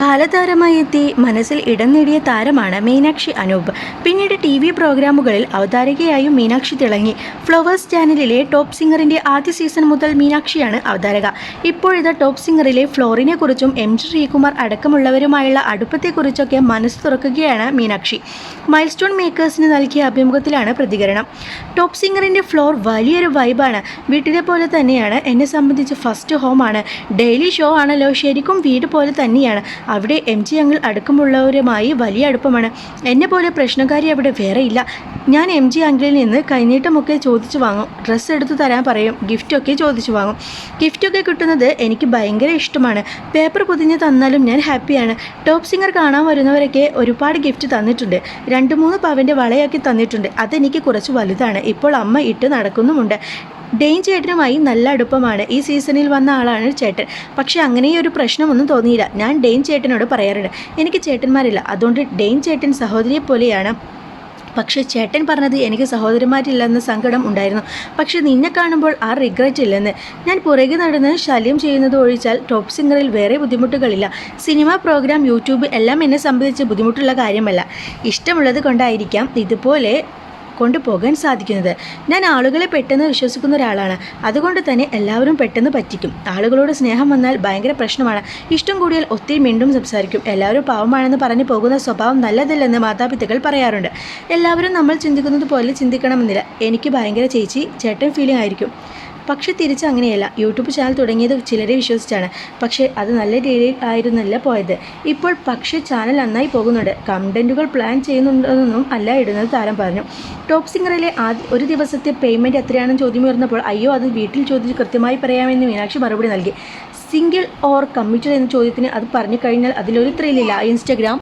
ബാലതാരമായി എത്തി മനസ്സിൽ ഇടം നേടിയ താരമാണ് മീനാക്ഷി അനൂപ്. പിന്നീട് ടി വി പ്രോഗ്രാമുകളിൽ അവതാരകയായും മീനാക്ഷി തിളങ്ങി. ഫ്ലവേഴ്സ് ചാനലിലെ ടോപ്പ് സിംഗറിന്റെ ആദ്യ സീസൺ മുതൽ മീനാക്ഷിയാണ് അവതാരക. ഇപ്പോഴത്തെ ടോപ്പ് സിംഗറിലെ ഫ്ലോറിനെ കുറിച്ചും എം ജി ശ്രീകുമാർ അടക്കമുള്ളവരുമായുള്ള അടുപ്പത്തെക്കുറിച്ചൊക്കെ മനസ്സ് തുറക്കുകയാണ് മീനാക്ഷി. മൈൽസ്റ്റോൺ മേക്കേഴ്സിന് നൽകിയ അഭിമുഖത്തിലാണ് പ്രതികരണം. ടോപ്പ് സിംഗറിന്റെ ഫ്ലോർ വലിയൊരു വൈബാണ് വീട്ടിലെ പോലെ തന്നെയാണ്. എന്നെ സംബന്ധിച്ച് ഫസ്റ്റ് ഹോം ആണ്. ഡെയിലി ഷോ ആണല്ലോ. ശരിക്കും വീട് പോലെ തന്നെയാണ്. അവിടെ എം ജി അങ്കിൾ അടുക്കമുള്ളവരുമായി വലിയ അടുപ്പമാണ്. എന്നെ പോലെ പ്രശ്നക്കാരി അവിടെ വേറെ ഇല്ല. ഞാൻ എം ജി അങ്കിളിൽ നിന്ന് കൈനീട്ടമൊക്കെ ചോദിച്ചു വാങ്ങും. ഡ്രസ്സ് എടുത്തു തരാൻ പറയും. ഗിഫ്റ്റൊക്കെ ചോദിച്ചു വാങ്ങും. ഗിഫ്റ്റൊക്കെ കിട്ടുന്നത് എനിക്ക് ഭയങ്കര ഇഷ്ടമാണ്. പേപ്പർ പൊതിഞ്ഞ് തന്നാലും ഞാൻ ഹാപ്പിയാണ് ടോപ്പ് സിംഗർ കാണാൻ വരുന്നവരൊക്കെ ഒരുപാട് ഗിഫ്റ്റ് തന്നിട്ടുണ്ട്. രണ്ട് മൂന്ന് പവന്റെ വളയൊക്കെ തന്നിട്ടുണ്ട്. അതെനിക്ക് കുറച്ച് വലുതാണ്. ഇപ്പോൾ അമ്മ ഇട്ട് നടക്കുന്നുമുണ്ട്. ഡെയിൻ ചേട്ടനുമായി നല്ല അടുപ്പമാണ്. ഈ സീസണിൽ വന്ന ആളാണ് ചേട്ടൻ. പക്ഷേ അങ്ങനെ ഒരു പ്രശ്നമൊന്നും തോന്നിയില്ല. ഞാൻ ഡെയിൻ ചേട്ടനോട് പറയാറുണ്ട്. എനിക്ക് ചേട്ടന്മാരില്ല. അതുകൊണ്ട് ഡെയിൻ ചേട്ടൻ സഹോദരിയെ പോലെയാണ്. പക്ഷേ ചേട്ടൻ പറഞ്ഞത് എനിക്ക് സഹോദരന്മാരില്ലെന്ന് സങ്കടം ഉണ്ടായിരുന്നു. പക്ഷേ നിന്നെ കാണുമ്പോൾ ആ റിഗ്രറ്റ് ഇല്ലെന്ന്. ഞാൻ പുറകെ നടന്ന് ശല്യം ചെയ്യുന്നത് ഒഴിച്ചാൽ ടോപ്പ് സിംഗറിൽ വേറെ ബുദ്ധിമുട്ടുകളില്ല. സിനിമ പ്രോഗ്രാം യൂട്യൂബ് എല്ലാം എന്നെ സംബന്ധിച്ച് ബുദ്ധിമുട്ടുള്ള കാര്യമല്ല. ഇഷ്ടമുള്ളത് കൊണ്ടായിരിക്കാം. ഇതുപോലെ കൊണ്ടുപോകാൻ സാധിക്കുന്നത്. ഞാൻ ആളുകളെ പെട്ടെന്ന് വിശ്വസിക്കുന്ന ഒരാളാണ്. അതുകൊണ്ട് തന്നെ എല്ലാവരും പെട്ടെന്ന് പറ്റിക്കും. ആളുകളോട് സ്നേഹം വന്നാൽ ഭയങ്കര പ്രശ്നമാണ്. ഇഷ്ടം കൂടിയാൽ ഒത്തിരി മിണ്ടും സംസാരിക്കും. എല്ലാവരും പാവമാണെന്ന് പറഞ്ഞു പോകുന്ന സ്വഭാവം നല്ലതല്ലെന്ന് മാതാപിതാക്കൾ പറയാറുണ്ട്. എല്ലാവരും നമ്മൾ ചിന്തിക്കുന്നത് പോലെ ചിന്തിക്കണമെന്നില്ല. എനിക്ക് ഭയങ്കര ചേച്ചി ചേട്ടൻ ഫീലിംഗ് ആയിരിക്കും. പക്ഷെ തിരിച്ച് അങ്ങനെയല്ല. യൂട്യൂബ് ചാനൽ തുടങ്ങിയത് ചിലരെ വിശ്വസിച്ചാണ്. പക്ഷേ അത് നല്ല രീതിയിൽ ആയിരുന്നില്ല പോയത്. ഇപ്പോൾ പക്ഷേ ചാനൽ നന്നായി പോകുന്നുണ്ട്. കണ്ടന്റുകൾ പ്ലാൻ ചെയ്യുന്നുണ്ടെന്നൊന്നും അല്ല ഇടുന്നത് താരം പറഞ്ഞു. ടോപ്പ് സിംഗറിലെ ആദ്യ ഒരു ദിവസത്തെ പേയ്മെന്റ് എത്രയാണെന്ന് ചോദ്യം ഉയർന്നപ്പോൾ അയ്യോ അത് വീട്ടിൽ ചോദിച്ച് കൃത്യമായി പറയാമെന്ന് മീനാക്ഷി മറുപടി നൽകി. സിംഗിൾ ഓർ കമ്മിറ്റഡ് എന്ന ചോദ്യത്തിന് അത് പറഞ്ഞു കഴിഞ്ഞാൽ അതിലൊരു ത്രില്ലില്ല. ഇൻസ്റ്റഗ്രാം